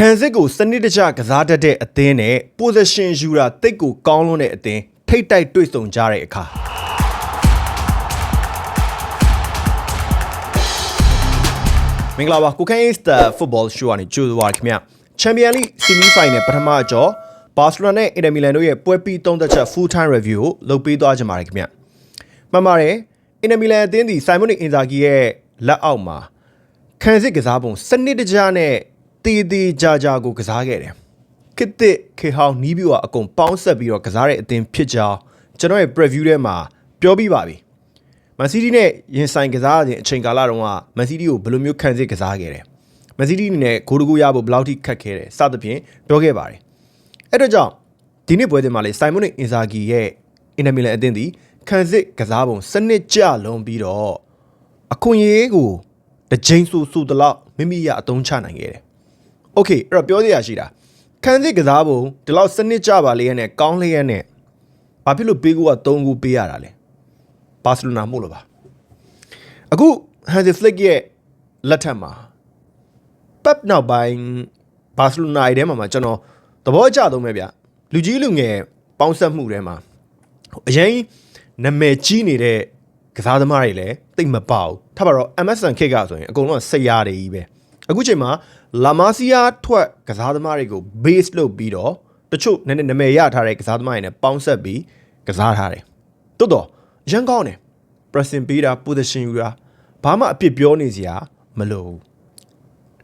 ခံစစ်ကိုစနစ်တကျကစားတတ်တဲ့အသင်းနဲ့ position ယူတာတိတ်ကိုကောင်းလွန်းတဲ့အသင်းထိတ်တိုက်တွေ့ဆုံကြတဲ့အခါမင်္ဂလာပါကိုခိုင်းစတာ football show ကနေကြိုဆိုပါခင်ဗျာ Champions League semi final ပထမအကြော်ဘာစီလိုနာနဲ့ Inter Milan တို့ရဲ့ပွဲပြီးသုံးသက်ချက် full time review ကိုလုပ်ပေးသွားကြပါရခင်ဗျာမှန်ပါတယ် Inter Milan အသင်းဒီ Simone Inzaghi ရဲ့လက်အောက်မှာခံစစ်ကစားပုံစနစ်တကျနဲ့ တည်တည်ကြာကြာကိုကစားခဲ့တယ်ခစ်တစ်ခေဟောင်းနီးပြီးတော့အကုန်ပေါင်းဆက်ပြီးတော့ကစားတဲ့အသင်းဖြစ်ကြောင်းကျွန်တော်ရဲ့ preview ထဲမှာပြောပြီးပါပြီမန်စီးတီးနဲ့ရင်ဆိုင်ကစားခြင်းအချိန်ကာလတုန်းကမန်စီးတီးကိုဘယ်လိုမျိုးခံစစ်ကစားခဲ့တယ်မန်စီးတီးအနေနဲ့ဂိုးတကူရဖို့ဘယ်လောက်ထိခက်ခဲတယ်စသဖြင့်ပြောခဲ့ပါတယ်အဲ့တော့ကြောင့်ဒီနေ့ပွဲစဉ်မှာလေစိုင်မွန်အင်ဇာဂီရဲ့အင်တာမီလန်အသင်းဒီခံစစ်ကစားပုံစနစ်ကျလုံးပြီးတော့အခွင့်အရေးကိုတစ်ချိန်ဆူဆူတလောက်မိမိရအသုံးချနိုင်ခဲ့တယ်။ Okay အဲ့တော့ပြောစရာရှိတာခံစစ်ကစားပုံဒီလောက်စနစ်ကျပါလေရဲ့နဲ့ကောင်းလေရဲ့နဲ့ဘာဖြစ်လို့ပေးကူက3ခုပေးရတာလဲ။ဘာစီလိုနာမို့လို့ပါ။အခုဟန်စီဖလစ်ရဲ့လက်ထက်မှာပက်နောက်ပိုင်းဘာစီလိုနာရဲ့ထဲမှာမှကျွန်တော်သဘောကျသုံးပဲဗျ။လူကြီးလူငယ်ပေါင်းဆက်မှုထဲမှာအရင်နာမည်ကြီးနေတဲ့ကစားသမားတွေလည်းတိတ်မပေါဘူးထားပါတော့ MSN ခက်ကဆိုရင်အကုန်လုံးဆရာတွေကြီးပဲ အခုချိန်မှာလာမာစီယာထွက်ကစားသမားတွေကို base လုပ်ပြီးတော့တချို့နည်းနည်းနာမည်ရထားတဲ့ကစားသမားတွေနဲ့ပေါင်းဆက်ပြီးကစားထားတယ်တိုးတော့ရန်ကောင်းတယ် pressing ပေးတာ position ယူတာဘာမှအပြစ်ပြောနေစရာမလိုဘူး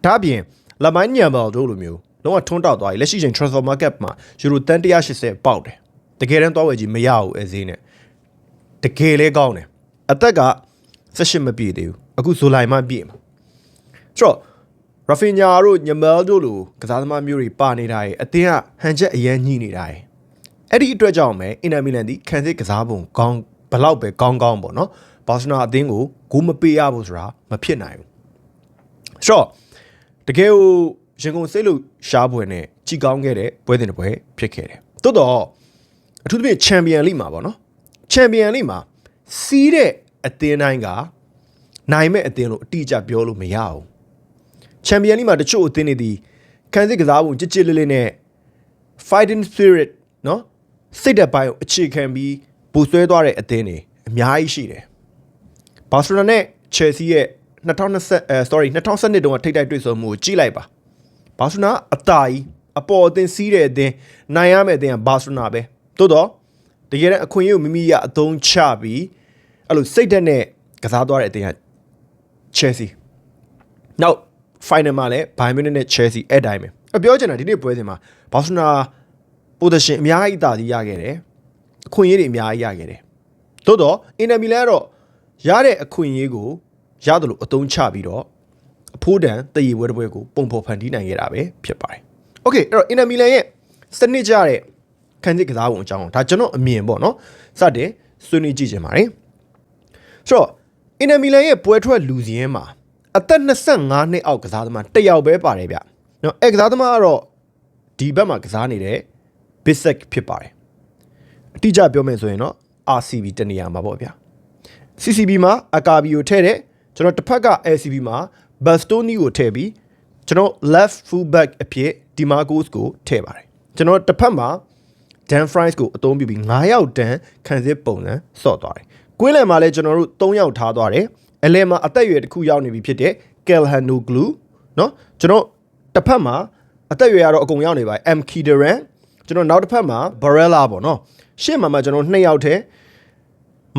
ဒါအပြင်လမိုင်းညံဘယ်တို့လိုမျိုးလုံးဝထွန်းတောက်သွားပြီလက်ရှိချိန် transfer market မှာယူရိုတန်180ပေါက်တယ်တကယ်တမ်းသွားဝယ်ကြီးမရဘူးအဲဈေးနဲ့တကယ်လဲကောင်းတယ်အသက်က18မပြည့်သေးဘူးအခုဇူလိုင်မှပြည့်မှာဆိုတော့ ရာဖီညာတို့ညမဲလ်တို့လိုကစားသမားမျိုးတွေပါနေတာရဲ့အတင်းကဟန်ချက်အရန်ညှိနေတာရဲ့အဲ့ဒီအတွက်ကြောင့်ပဲအင်တာမီလန်ဒီခံစစ်ကစားပုံကောင်းဘလောက်ပဲကောင်းကောင်းပေါ့နော်ဘာစနာအသင်းကိုဂိုးမပေးရဘူးဆိုတာမဖြစ်နိုင်ဘူးဆိုတော့တကယ်ကိုရင်ကုန်စိတ်လို့ရှားပွဲနဲ့ကြည်ကောင်းခဲ့တဲ့ပွဲတင်တစ်ပွဲဖြစ်ခဲ့တယ်တိုးတော့အထူးသဖြင့်ချန်ပီယံလိမှာပေါ့နော်ချန်ပီယံလိမှာစီးတဲ့အသင်းတိုင်းကနိုင်မဲ့အသင်းလို့အတိအကျပြောလို့မရဘူး ချန်ပီယံလိမှာတချို့အသင်းတွေဒီခံစစ်ကစားပုံကြစ်ကြစ်လေးလေးနဲ့ fighting spirit နော်စိတ်ဓာတ်ပိုင်းကိုအခြေခံပြီးပူဆွဲသွားတဲ့အသင်းတွေအများကြီးရှိတယ်။ Barcelona နဲ့ Chelsea ရဲ့2020အဲ sorry 2012တုန်းကထိတိုက်တွေ့ဆုံမှုကိုကြည့်လိုက်ပါ။ Barcelona အတားကြီးအပေါ်အသင်းစီးတဲ့အသင်းနိုင်ရမယ့်အသင်းက Barcelona ပဲ။သို့တော့တကယ်တမ်းအခွင့်အရေးကိုမိမိရအသုံးချပြီးအဲ့လိုစိတ်ဓာတ်နဲ့ကစားသွားတဲ့အသင်းက Chelsea ။နောက် final မှာလည်း Bayern Munich နဲ့ Chelsea အဲ့တိုင်းပဲအပြောချင်တာဒီနေ့ပွဲစဉ်မှာဘာစီလိုနာ position အများကြီးတာစီရခဲ့တယ်အခွင့်အရေးတွေအများကြီးရခဲ့တယ်သို့တော့ Inter Milan ကတော့ရတဲ့အခွင့်အရေးကိုရတယ်လို့အသုံးချပြီးတော့အဖိုးတန်တည်ရပွဲတစ်ပွဲကိုပုံဖော်ဖန်တီးနိုင်ခဲ့တာပဲဖြစ်ပါတယ်။ Okay အဲ့တော့ Inter Milan ရဲ့စနစ်ကြတဲ့ခန်းစစ်ကစားပုံအကြောင်းဒါကျွန်တော်အမြင်ပေါ့နော်စတဲ့ဆွေးနွေးကြည့်ချင်ပါတယ်။ဆိုတော့ Inter Milan ရဲ့ပွဲထွက်လူစည်းမှာ အသက်25နှစ်အောက်ကစားသမားတစ်ယောက်ပဲပါတယ်ဗျ။နော်အဲကစားသမားကတော့ဒီဘက်မှာကစားနေတဲ့ Bisek ဖြစ်ပါတယ်။အတိအကျပြောမယ်ဆိုရင်တော့ RCB တနေရာမှာပေါ့ဗျာ။ CCB မှာ Akabi ကိုထည့်တယ်ကျွန်တော်တစ်ဖက်က LCB မှာ Bastoni ကိုထည့်ပြီးကျွန်တော် left full back အဖြစ် Dimarcos ကိုထည့်ပါတယ်ကျွန်တော်တစ်ဖက်မှာ Dan Fries ကိုအသုံးပြုပြီး9ယောက်တန်းခံစစ်ပုံစံဆော့သွားတယ်ကွင်းလယ်မှာလည်းကျွန်တော်တို့3ယောက်ထားသွားတယ် အလဲမှာအသက်အရွယ်တစ်ခုရောက်နေပြီဖြစ်တဲ့ Kelhanoglu เนาะကျွန်တော်တစ်ဖက်မှာအသက်အရွယ်ကတော့အကုန်ရောက်နေပါ M Kideran ကျွန်တော်နောက်တစ်ဖက်မှာ Barella ပေါ့เนาะရှေ့မှာမှကျွန်တော်2ယောက်ထဲ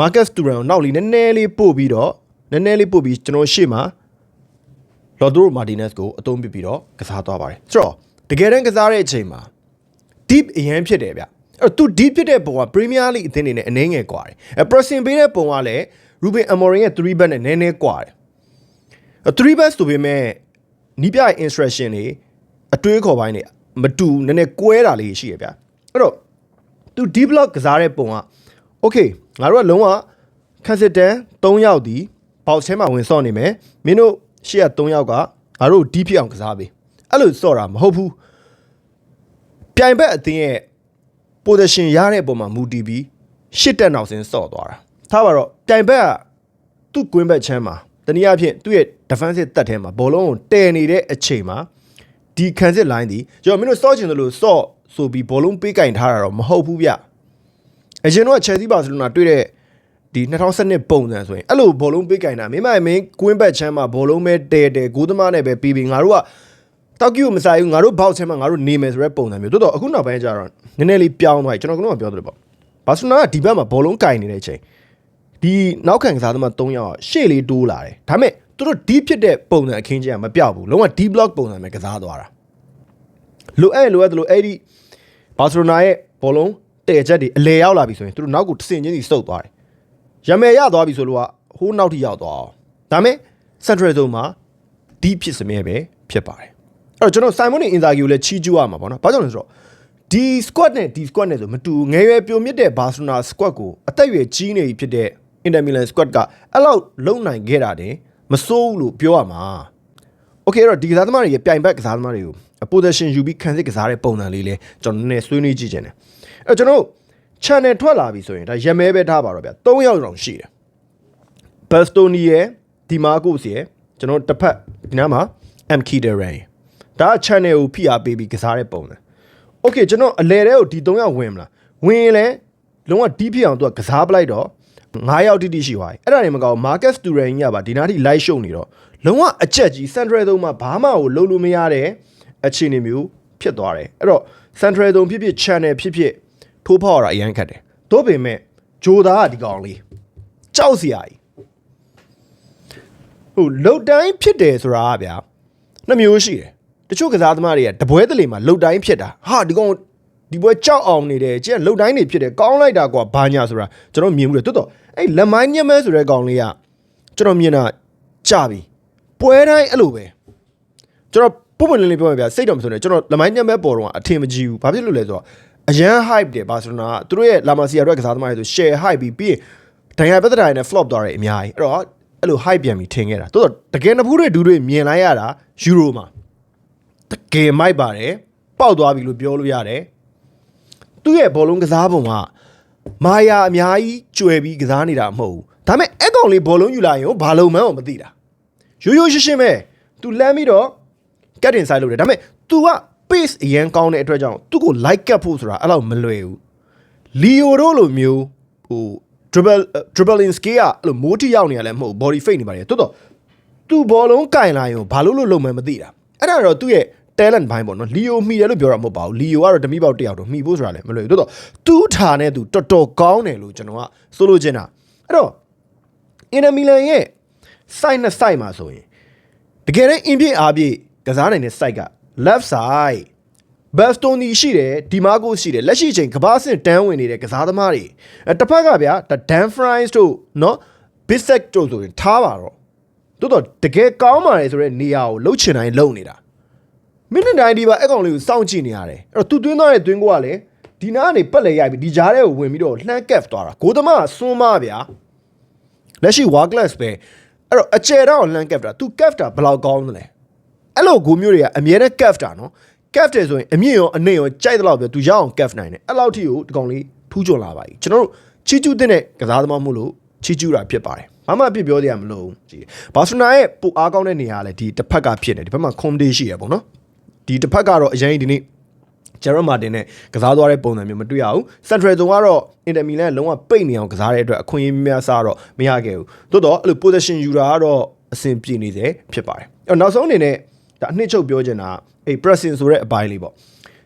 Marcus Thuram ကိုနောက်လီနည်းနည်းလေးပို့ပြီးတော့နည်းနည်းလေးပို့ပြီးကျွန်တော်ရှေ့မှာ Lodro Martinez ကိုအသုံးပြုပြီးတော့ကစားသွားပါတယ်ဆိုတော့တကယ်တမ်းကစားတဲ့အချိန်မှာ deep အရင်ဖြစ်တယ်ဗျအဲ့တော့သူ deep ဖြစ်တဲ့ပုံက Premier League အသင်းတွေနဲ့အနည်းငယ်ကွာတယ်အဲ pressing ပေးတဲ့ပုံကလည်း Ruben Amorim ရဲ့3 back နဲ့နည်းနည်းကွာတယ်အဲ3 back ဆိုပေမဲ့နီးပြ instruction တွေအတွေးခေါ်ပိုင်းတွေမတူနည်းနည်းကွဲတာလေးရှိရဗျအဲ့တော့သူ deep block ကစားတဲ့ပုံက okay ငါတို့ကလုံးဝ consistent 3ယောက်ဒီ box ထဲမှာဝင်ဆော့နေမယ်မင်းတို့ရှေ့က3ယောက်ကငါတို့ deep ဖြစ်အောင်ကစားပေးအဲ့လိုဆော့တာမဟုတ်ဘူးပြိုင်ဘက်အသင်းရဲ့ position ရတဲ့ပုံမှာမူတည်ပြီးရှစ်တက်နောက်စင်းဆော့သွားတာ ထားပါတော့ပြိုင်ဘက်ကသူ့ကွင်းဘက်ချမ်းမှာတနည်းအားဖြင့်သူ့ရဲ့ defensive တက်ထဲမှာဘောလုံးကိုတည်နေတဲ့အချိန်မှာဒီခံစစ် line ဒီကျွန်တော်မင်းတို့စော့ချင်တယ်လို့စော့ဆိုပြီးဘောလုံးပေးကင်ထားတာတော့မဟုတ်ဘူးဗျအရင်တော့ Chelsea Barcelona တွေ့တဲ့ဒီ2012ပုံစံဆိုရင်အဲ့လိုဘောလုံးပေးကင်တာမင်းမမင်းကွင်းဘက်ချမ်းမှာဘောလုံးပဲတဲတဲဂိုးသမားနဲ့ပဲပြီးပြီးငါတို့ကတောက်ကီကိုမဆိုင်ဘူးငါတို့ဘောက်ချမ်းမှာငါတို့နေမယ်ဆိုတဲ့ပုံစံမျိုးတိုးတော့အခုနောက်ပိုင်းကျတော့နည်းနည်းလေးပြောင်းသွားပြီကျွန်တော်ကတော့ပြောသလိုပေါ့ဘာစီလိုနာကဒီဘက်မှာဘောလုံးကင်နေတဲ့အချိန် ဒီနောက်ခံကစားသမား3ယောက်ကရှေ့လေးတိုးလာတယ်ဒါပေမဲ့သူတို့ဒီဖြစ်တဲ့ပုံစံအခင်းကျင်းကမပြောက်ဘူးလုံးဝ D block ပုံစံပဲကစားသွားတာလိုအဲ့လိုအဲ့လိုအဲ့ဒီဘာစီလိုနာရဲ့ဘောလုံးတဲ့ချက်တွေအလဲရောက်လာပြီဆိုရင်သူတို့နောက်ကိုတစ်ဆင့်ချင်းစီစုပ်သွားတယ်ရမယ်ရသွားပြီဆိုလို့ကဟိုးနောက်ထိရောက်သွားအောင်ဒါပေမဲ့ Central Zone မှာဒီဖြစ်စမြဲပဲဖြစ်ပါတယ်အဲ့တော့ကျွန်တော် Simon နဲ့ Inzaghi ကိုလည်းချီးကျူးရမှာပေါ့နော်ဘာကြောင့်လဲဆိုတော့ဒီ squad နဲ့ဒီ squad နဲ့ဆိုမတူငယ်ရွယ်ပြိုမြင့်တဲ့ Barcelona squad ကိုအသက်အရွယ်ကြီးနေပြီဖြစ်တဲ့ Inter Milan squad ကအဲ့လောက်လုံနိုင်ခဲ့တာတင်မစိုးဘူးလို့ပြောရမှာ Okay အဲ့တော့ဒီကစားသမားတွေရဲ့ပြိုင်ဘက်ကစားသမားတွေကို possession ယူပြီးခံစစ်ကစားတဲ့ပုံစံလေးလဲကျွန်တော်နည်းနည်းဆွေးနွေးကြည့်ချင်တယ်အဲ့တော့ကျွန်တော်တို့ channel ထွက်လာပြီဆိုရင်ဒါရမဲပဲထားပါတော့ဗျာ၃ယောက်တောင်ရှိတယ်ဘတ်စတိုနီရဲ့ဒီမာကိုစ်ရဲ့ကျွန်တော်တစ်ဖက်ဒီနားမှာ M Kideren ဒါက channel ကိုဖိအားပေးပြီးကစားတဲ့ပုံစံ Okay ကျွန်တော်အလဲတဲ့ကိုဒီ၃ယောက်ဝင်မလားဝင်ရင်လဲလုံးဝဒီးဖြစ်အောင်သူကကစားပလိုက်တော့ 9ယောက်တိတိရှိသွားပြီအဲ့ဒါနေမကောင်း Marcus Turan ကြီးကပါဒီနားထိ live ရှုံနေတော့လုံးဝအချက်ကြီး Central သုံးမှာဘာမှကိုလုံးလို့မရတဲ့အခြေအနေမျိုးဖြစ်သွားတယ်အဲ့တော့ Central သုံးဖြစ်ဖြစ် channel ဖြစ်ဖြစ်ထိုးဖောက်ရတာအရန်ခက်တယ်တို့ပေမဲ့ဂျိုသားကဒီကောင်လေးကြောက်စရာကြီးဟိုလုတ်တိုင်းဖြစ်တယ်ဆိုတာကဗျာနှစ်မျိုးရှိတယ်တချို့ကစားသမားတွေကတပွဲတလေမှာလုတ်တိုင်းဖြစ်တာဟာဒီကောင်ဒီပွဲကြောက်အောင်နေတယ်ကျန်လုတ်တိုင်းနေဖြစ်တယ်ကောင်းလိုက်တာကွာဘာညာဆိုတာကျွန်တော်မြင်မှုတယ်တော်တော် အဲ့လက်မိုင်းညက်မဲဆိုတဲ့ကောင်လေးကကျွန်တော်မြင်တာကြပြီပွဲတိုင်းအဲ့လိုပဲကျွန်တော်ပုံမှန်လေးလေးပြောမယ်ဗျာစိတ်တော့မဆိုနဲ့ကျွန်တော်လက်မိုင်းညက်မဲပေါ်တော့အထင်မကြီးဘူးဘာဖြစ်လို့လဲဆိုတော့အရန် hype တယ်ဘာဆိုတော့သူတို့ရဲ့လာမစီယာတို့ကစားသမားတွေဆို share hype ပြီးပြီးရင်ဒဏ်ရာပြဿနာတွေနဲ့ flop သွားတယ်အများကြီးအဲ့တော့အဲ့လို hype ပြန်ပြီးထင်ခဲ့တာတိုးတော့တကယ်နဖူးတွေဒူးတွေမြင်လိုက်ရတာယူရိုမှာတကယ်မိုက်ပါတယ်ပေါက်သွားပြီလို့ပြောလို့ရတယ်သူ့ရဲ့ဘောလုံးကစားပုံက မာယာအများကြီးကျွယ်ပြီးကစားနေတာမဟုတ်ဘူးဒါပေမဲ့အဲ့ကောင်လေးဘောလုံးယူလာရင်ဘာလုံးမှန်းမသိတာရိုးရိုးရှင်းရှင်းပဲ तू လမ်းပြီးတော့ကတ်တင်ဆိုင်လုပ်တယ်ဒါပေမဲ့ तू က pace အရန်ကောင်းတဲ့အတွက်ကြောင့်သူ့ကို like ကပ်ဖို့ဆိုတာအဲ့လောက်မလွယ်ဘူးလီယိုတို့လိုမျိုးဟို dribble dribbling skill ကအဲ့လိုမိုးတိရောက်နေရလဲမဟုတ်ဘူး body fake နေပါလေတော်တော်သူဘောလုံးကင်လာရင်ဘာလို့လို့လုံမှန်းမသိတာအဲ့ဒါတော့သူ့ရဲ့ talent ဘိုင်းပေါ့နော်လီယိုမှီတယ်လို့ပြောတာမဟုတ်ပါဘူးလီယိုကတော့တမိပေါက်တစ်ယောက်တော့မှီဖို့ဆိုတာလည်းမလွယ်ဘူးတော်တော်သူ့ထာနဲ့သူတော်တော်ကောင်းတယ်လို့ကျွန်တော်ကဆိုလိုချင်တာအဲ့တော့အင်တာမီလန်ရဲ့ side နဲ့ side မှာဆိုရင်တကယ်တမ်းအင်ပြည့်အားပြည့်ကစားနိုင်တဲ့ side က left side ဘတ်စတိုနီရှိတယ်ဒီမာကိုရှိတယ်လက်ရှိချိန်ကဘာစစ်တန်းဝင်နေတဲ့ကစားသမားတွေအဲတစ်ဖက်ကဗျာဒါဒန်ဖရိုင်းစ်တို့နော်ဘစ်ဆက်တို့ဆိုရင်ထားပါတော့တိုးတော့တကယ်ကောင်းပါတယ်ဆိုတဲ့နေရာကိုလှုပ်ချင်တိုင်းလှုပ်နေတာ မိနစ်တိုင်းဒီပါအကောင်လေးကိုစောင့်ကြည့်နေရတယ်အဲ့တော့သူသွင်းသွားတဲ့သွင်းကိုကလည်းဒီနားကနေပက်လေရိုက်ပြီးဒီကြားထဲကိုဝင်ပြီးတော့လှမ်းကက်သွားတာဂိုးသမားကစွန်းမဗျာလက်ရှိဝါကလတ်ပဲအဲ့တော့အကျယ်တော့လှမ်းကက်တာသူကက်တာဘယ်လောက်ကောင်းသလဲအဲ့လိုဂိုးမျိုးတွေကအမြဲတမ်းကက်တာနော်ကက်တယ်ဆိုရင်အမြင့်ရောအနေရောကြိုက်တဲ့လောက်ပဲသူရအောင်ကက်နိုင်တယ်အဲ့လောက်ထိကိုဒီကောင်လေးထူးချွန်လာပါပြီကျွန်တော်တို့ချီကျူးတဲ့ကစားသမားမို့လို့ချီကျူးတာဖြစ်ပါတယ်ဘာမှအပြစ်ပြောတရားမလို့ကြည့်ဘာစနာရဲ့ပူအားကောင်းတဲ့နေရာလည်းဒီတစ်ဖက်ကဖြစ်နေဒီဘက်မှာကွန်ဒေးရှိရပေါ့နော် ဒီတစ်ဖက်ကတော့အရင်ဒီနေ့ဂျယ်ရမာတင်နဲ့ကစားသွားတဲ့ပုံစံမျိုးမတွေ့ရဘူးစန်ထရယ်ဇုံကတော့အင်တာမီလန်လုံးဝပိတ်နေအောင်ကစားတဲ့အတွက်အခွင့်အရေးများစားတော့မရခဲ့ဘူးသို့တော့အဲ့လို position ယူတာကတော့အဆင်ပြေနေစေဖြစ်ပါတယ်အဲ့နောက်ဆုံးအနေနဲ့ဒါအနှစ်ချုပ်ပြောချင်တာအဲ့ pressing ဆိုတဲ့အပိုင်းလေးပေါ့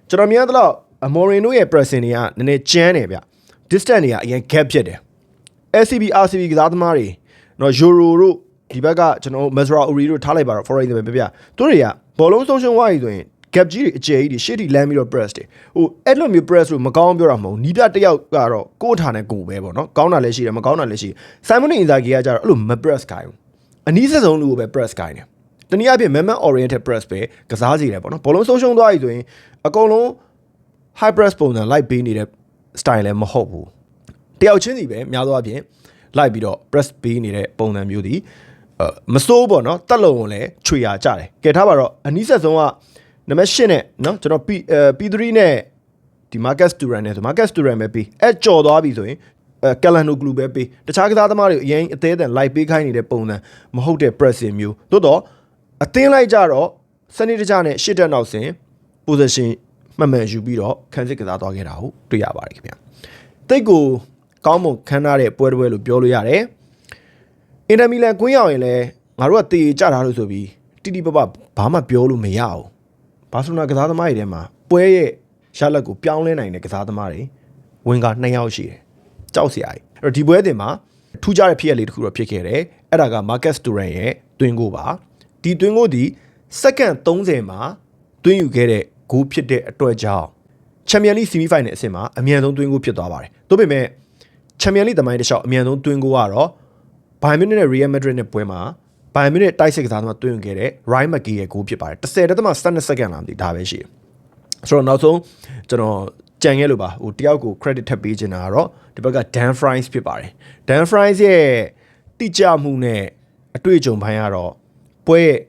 ကျွန်တော်မြင်သလောက်အမော်ရင်တို့ရဲ့ pressing တွေကနည်းနည်းကျန်းတယ်ဗျ distance တွေကအရင် gap ဖြစ်တယ် SCB RCB ကစားသမားတွေနော် Euro တို့ ဒီဘက်ကကျွန်တော် Mazra Uri တို့ထားလိုက်ပါတော့ for example ပြပြသူတွေကဘောလုံးဆုံးရှုံးသွားပြီဆိုရင် gap ကြီးတွေအကျယ်ကြီးတွေရှေ့ထိလမ်းပြီးတော့ press တွေဟိုအဲ့လိုမျိုး press လို့မကောင်းပြောတာမဟုတ်နီးပြတစ်ယောက်ကတော့ကိုယ့်ထားနဲ့ကိုယ်ပဲပေါ့နော်ကောင်းတာလည်းရှိတယ်မကောင်းတာလည်းရှိ Simon Inzaghi ကကြတော့အဲ့လိုမ press ခိုင်းဘူးအနည်းဆက်ဆုံးလူကိုပဲ press ခိုင်းတယ်တနည်းအားဖြင့် man oriented press ပဲကစားစီတယ်ပေါ့နော်ဘောလုံးဆုံးရှုံးသွားပြီဆိုရင်အကုန်လုံး high press ပုံစံလိုက်ပေးနေတဲ့ style လည်းမဟုတ်ဘူးတယောက်ချင်းစီပဲများသောအားဖြင့်လိုက်ပြီးတော့ press ပေးနေတဲ့ပုံစံမျိုးဒီအဲ မစိုးပေါ့နော်တက်လုံကိုလည်းခြွေရကြတယ်ကဲထားပါတော့အနည်းဆက်ဆုံးကနံပါတ်8နဲ့နော်ကျွန်တော် P အဲ P3 နဲ့ဒီ Marcus Turan နဲ့ဆို Marcus Turan ပဲပြီးအဲကြော်သွားပြီဆိုရင်အဲကလန်နိုဂလူပဲပေးတခြားကစားသမားတွေအရင်အသေးအတန်လိုက်ပေးခိုင်းနေတဲ့ပုံစံမဟုတ်တဲ့ pressing မျိုးသို့တော့အသင်းလိုက်ကြတော့စနစ်တကျနဲ့ရှစ်တက်နောက်ဆင် position မှတ်မှန်ယူပြီးတော့ခန်းစစ်ကစားသွားခဲ့တာကိုတွေ့ရပါတယ်ခင်ဗျတိတ်ကိုကောင်းမွန်ခန်းထားတဲ့ပွဲတစ်ပွဲလို့ပြောလို့ရတယ် အင်တာမီလန်ကွင်းရောက်ရင်လည်းငါတို့ကတေကြတာလို့ဆိုပြီးတိတိပပဘာမှပြောလို့မရအောင်ဘာဆိုနာကစားသမားတွေထဲမှာပွဲရဲ့ရလက်ကိုပြောင်းလဲနိုင်တဲ့ကစားသမားတွေဝင်က2ယောက်ရှိတယ်ကြောက်စရာကြီးအဲ့တော့ဒီပွဲတင်မှာထူးခြားတဲ့ဖြစ်ရလေးတစ်ခုတော့ဖြစ်ခဲ့တယ်အဲ့ဒါက Marcus Turan ရဲ့တွင်းကိုပါဒီတွင်းကိုဒီစက္ကန့်30မှာတွင်းယူခဲ့တဲ့ဂိုးဖြစ်တဲ့အတွက်ကြောင့်ချန်ပီယံလိဆီမီဖိုင်နယ်အဆင့်မှာအမြန်ဆုံးတွင်းကိုဖြစ်သွားပါတယ်။ဒါပေမဲ့ချန်ပီယံလိသမိုင်းတစ်လျှောက်အမြန်ဆုံးတွင်းကိုကတော့ ဘိုင်မြူနစ်နဲ့ရီယယ်မက်ဒရစ်နဲ့ပွဲမှာဘိုင်မြူနစ်တိုက်စစ်ကစားသမားတွင်းယူခဲ့တဲ့ Ryan McGee ရဲ့ဂိုးဖြစ်ပါတယ်။10တက်မှ12စက္ကန့်လာမသိဒါပဲရှိတယ်။ဆိုတော့နောက်ဆုံးကျွန်တော်ကြံခဲ့လို့ပါဟိုတယောက်ကို credit ထပ်ပေးချင်တာကတော့ဒီဘက်က Dan Fries ဖြစ်ပါတယ်။ Dan Fries ရဲ့တိကျမှုနဲ့အတွေ့အကြုံပိုင်းကတော့ပွဲရဲ့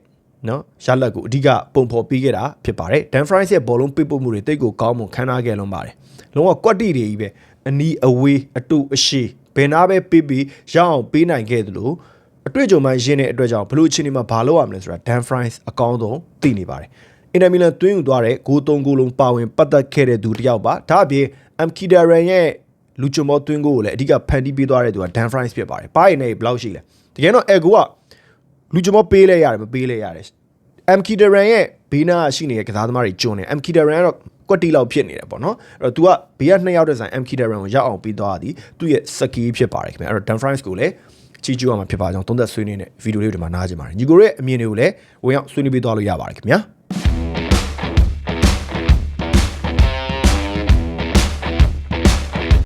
နော်ရလက်ကိုအဓိကပုံဖော်ပေးခဲ့တာဖြစ်ပါတယ်။ Dan Fries ရဲ့ဘောလုံးပိတ်ပုတ်မှုတွေတိတ်ကိုကောင်းမွန်ခန်းနာခဲ့လုံးပါတယ်။လုံးဝကွက်တီတွေကြီးပဲအနီးအဝေးအတူအရှိ ဘယ်နာပဲပေးပြီးရအောင်ပေးနိုင်ခဲ့သလိုအတွေ့အကြုံမှရင်းတဲ့အတွက်ကြောင့်ဘလို့အချိန်ဒီမှာဘာလုပ်ရမလဲဆိုတာ Dan Fries အကောင်းဆုံးသိနေပါတယ်။အင်တာမီလန်တွင်းယူသွားတဲ့ဂိုး၃ဂိုးလုံးပါဝင်ပတ်သက်ခဲ့တဲ့သူတစ်ယောက်ပါ။ဒါအပြင် Amkidaren ရဲ့လူချမောတွင်းကိုကိုလည်းအဓိကဖန်တီးပေးသွားတဲ့သူက Dan Fries ဖြစ်ပါတယ်။ပါရင်လည်းဘယ်လောက်ရှိလဲ။တကယ်တော့အဲဂိုကလူချမောပေးလဲရတယ်မပေးလဲရတယ်။ Amkidaren ရဲ့ဘေးနားရှိနေတဲ့ကစားသမားတွေကျွန်းနေ Amkidaren ကတော့ ကွက်တီလောက်ဖြစ်နေတယ်ပေါ့နော်။အဲ့တော့ तू ကဘေးကနှစ်ယောက်တဲ့ဆိုင် Amkidaren ကိုရောက်အောင်ပြီးသွားသည်သူ့ရဲ့စကီးဖြစ်ပါတယ်ခင်ဗျ။အဲ့တော့ Dan Fries ကိုလည်းချီကျူအောင်မှာဖြစ်ပါကြောင်းသုံးသက်ဆွေးနွေးနေတဲ့ဗီဒီယိုလေးတွေဒီမှာနားကြင်ပါတယ်။ညီကိုရဲ့အမြင်တွေကိုလည်းဝင်ရောက်ဆွေးနွေးပေးသွားလို့ရပါတယ်ခင်ဗျာ။